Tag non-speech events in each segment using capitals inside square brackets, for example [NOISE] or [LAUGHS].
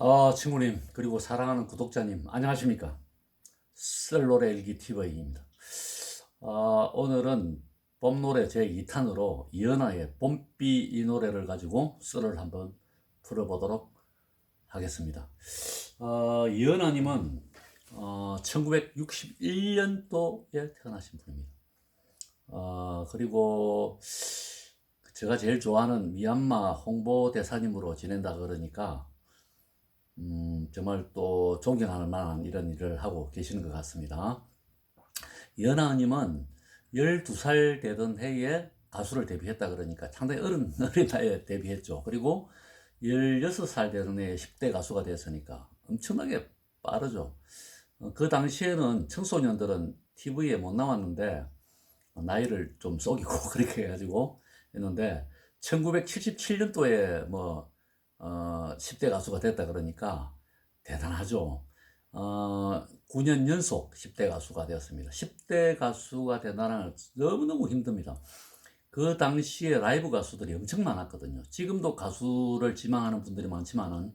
아, 친구님, 그리고 사랑하는 구독자님, 안녕하십니까? 썰노래 일기 TV입니다. 아, 오늘은 봄노래 제2탄으로 이연아의 봄비 이 노래를 가지고 썰을 한번 풀어보도록 하겠습니다. 아, 이연아님은 어, 1961년도에 태어나신 분입니다. 아, 그리고 제가 제일 좋아하는 미얀마 홍보대사님으로 지낸다 그러니까 음, 정말 또 존경할 만한 이런 일을 하고 계시는 것 같습니다. 연하님은 12살 되던 해에 가수를 데뷔했다 그러니까 상당히 어린, 어린 나이에 데뷔했죠. 그리고 16살 되던 해에 10대 가수가 됐으니까 엄청나게 빠르죠. 어, 그 당시에는 청소년들은 TV에 못 나왔는데 나이를 좀 속이고 [LAUGHS] 그렇게 해가지고 했는데 1977년도에 뭐 어, 10대 가수가 됐다 그러니까 대단하죠. 어, 9년 연속 10대 가수가 되었습니다. 10대 가수가 되다는 너무너무 힘듭니다. 그 당시에 라이브 가수들이 엄청 많았거든요. 지금도 가수를 지망하는 분들이 많지만은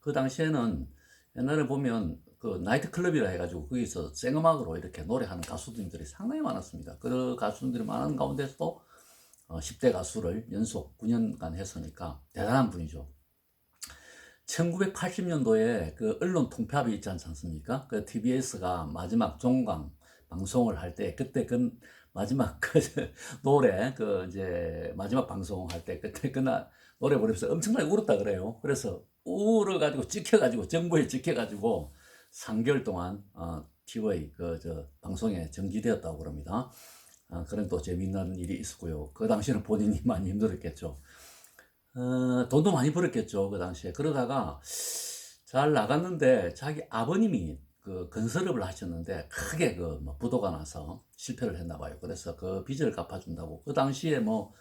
그 당시에는 옛날에 보면 그 나이트 클럽이라 해가지고 거기서 생음악으로 이렇게 노래하는 가수들이 상당히 많았습니다. 그 가수들이 많은 가운데서도 어, 10대 가수를 연속 9년간 했으니까 대단한 분이죠. 1980년도에 그 언론 통폐합이 있지 않습니까? 그 TBS가 마지막 종강 방송을 할 때 그때 그 마지막 [LAUGHS] 그 노래 그 이제 마지막 방송할 때 그때 그날 노래 부르면서 엄청나게 울었다 그래요. 그래서 울어가지고 찍혀가지고 정부에 찍혀가지고 3개월 동안 어, TV 그저 방송에 정지되었다고 그럽니다. 아, 그런 또 재미있는 일이 있었고요. 그 당시에는 본인이 [LAUGHS] 많이 힘들었겠죠. 어, 돈도 많이 벌었겠죠, 그 당시에. 그러다가 잘 나갔는데 자기 아버님이 그 건설업을 하셨는데 크게 그뭐 부도가 나서 실패를 했나 봐요. 그래서 그 빚을 갚아준다고. 그 당시에 뭐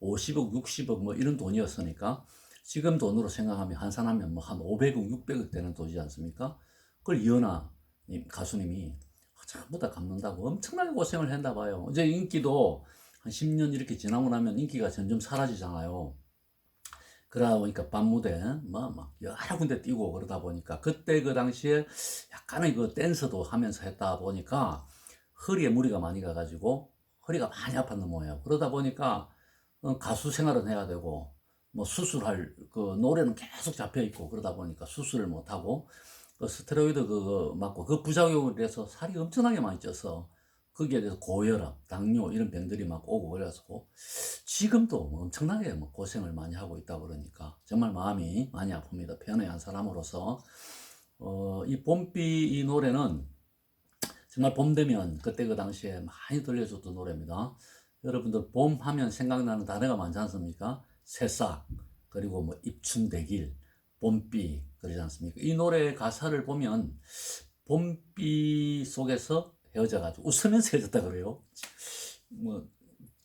50억, 60억 뭐 이런 돈이었으니까 지금 돈으로 생각하면 환산하면 뭐 한 500억, 600억 되는 돈이지 않습니까? 그걸 이현아 님, 가수님이 전부 다 갚는다고 엄청나게 고생을 했나 봐요. 이제 인기도 한 10년 이렇게 지나고 나면 인기가 점점 사라지잖아요. 그러다 보니까 밤무대 뭐 막 여러 군데 뛰고 그러다 보니까 그때 그 당시에 약간의 그 댄서도 하면서 했다 보니까 허리에 무리가 많이 가가지고 허리가 많이 아팠는 모양이에요. 그러다 보니까 어, 가수 생활은 해야 되고 뭐 수술할 그 노래는 계속 잡혀 있고 그러다 보니까 수술을 못 하고 그 스테로이드 그거 맞고 그 부작용을 해서 살이 엄청나게 많이 쪄서 거기에 대해서 고혈압, 당뇨 이런 병들이 막 오고 그래가지고 지금도 뭐 엄청나게 뭐 고생을 많이 하고 있다고 그러니까 정말 마음이 많이 아픕니다. 편의 한 사람으로서 어, 이 봄비 이 노래는 정말 봄 되면 그때 그 당시에 많이 들려줬던 노래입니다. 여러분들 봄 하면 생각나는 단어가 많지 않습니까? 새싹 그리고 뭐 입춘대길, 봄비 그러지 않습니까? 이 노래 가사를 보면 봄비 속에서 헤어져가지고 웃으면서 헤어졌다 그래요. 뭐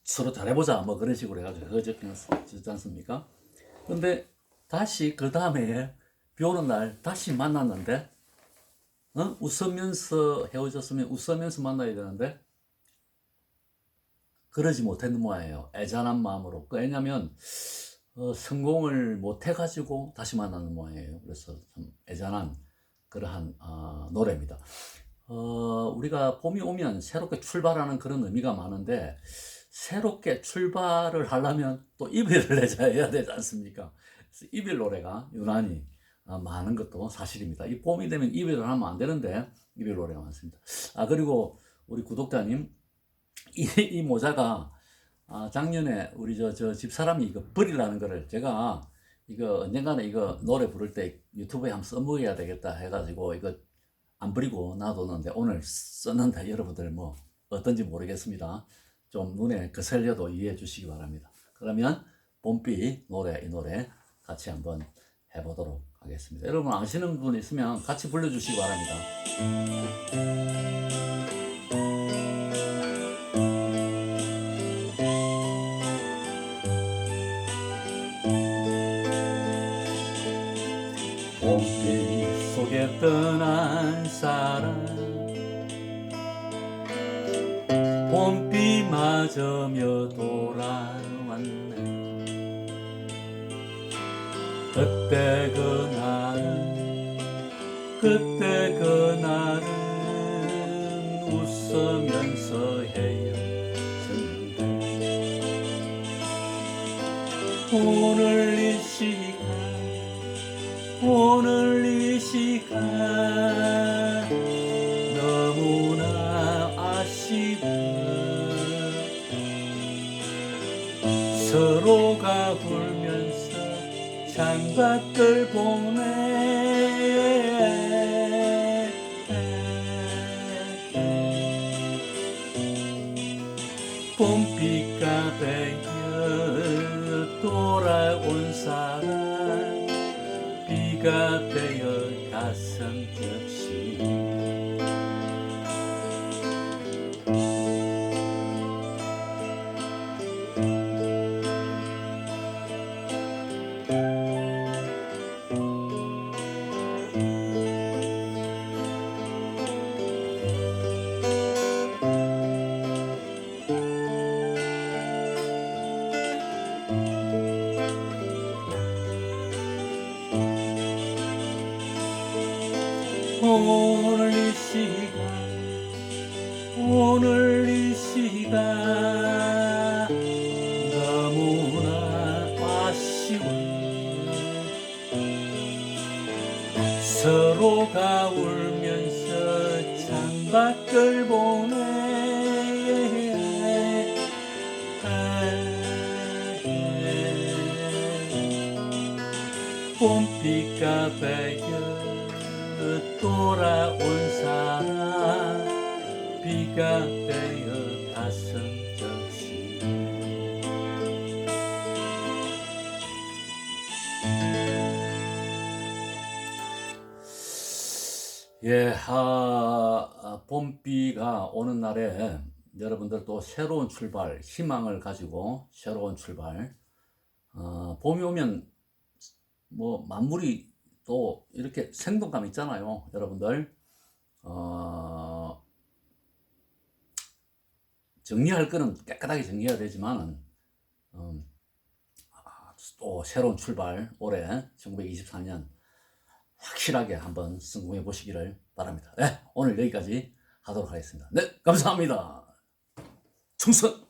서로 잘해보자 뭐 그런 식으로 해가지고 헤어졌지 않습니까? 근데 다시 그 다음에 비 오는 날 다시 만났는데 어? 웃으면서 헤어졌으면 웃으면서 만나야 되는데 그러지 못했는 모양이에요. 애잔한 마음으로. 그 왜냐면 어, 성공을 못 해가지고 다시 만나는 모양이에요. 그래서 참 애잔한 그러한 어, 노래입니다. 어, 우리가 봄이 오면 새롭게 출발하는 그런 의미가 많은데 새롭게 출발을 하려면 또 이별을 [LAUGHS] 해야 되지 않습니까? 이별 노래가 유난히 어, 많은 것도 사실입니다. 이 봄이 되면 이별을 하면 안 되는데 이별 노래가 많습니다. 아 그리고 우리 구독자님 이, 이 모자가 아, 작년에 우리 저, 저 집사람이 이거 버리라는 거를 제가 이거 언젠가는 이거 노래 부를 때 유튜브에 한번 써먹어야 되겠다 해가지고 이거 안 버리고 놔뒀는데 오늘 썼는데 [LAUGHS] 여러분들 뭐 어떤지 모르겠습니다. 좀 눈에 거슬려도 이해해 주시기 바랍니다. 그러면 봄비 노래 이 노래 같이 한번 해보도록 하겠습니다. 여러분 아시는 분 있으면 같이 불러주시기 바랍니다. 봄비 떠난 사람. 봄비 맞으며 돌아왔네. 그때 그날은 그때 그날은 웃으면서 헤어졌는데. 오늘 창밖을 보네 봄비가 되어 돌아온 사람 비가 되어 가슴 격시 오늘 이 시간 오늘 이 시간 너무나 아쉬워 서로가 울면서 창밖을 보네. 봄비가 배겨 돌아온 사람 비가 되어 가슴 적시 예, 하, 아, 봄비가 오는 날에 여러분들 또 새로운 출발, 희망을 가지고 새로운 출발. 어, 봄이 오면 뭐 만물이 또 이렇게 생동감 있잖아요, 여러분들. 어, 정리할 거는 깨끗하게 정리해야 되지만, 음, 아, 또 새로운 출발, 올해 1924년 확실하게 한번 성공해 보시기를 바랍니다. 네, 오늘 여기까지 하도록 하겠습니다. 네, 감사합니다. 충성!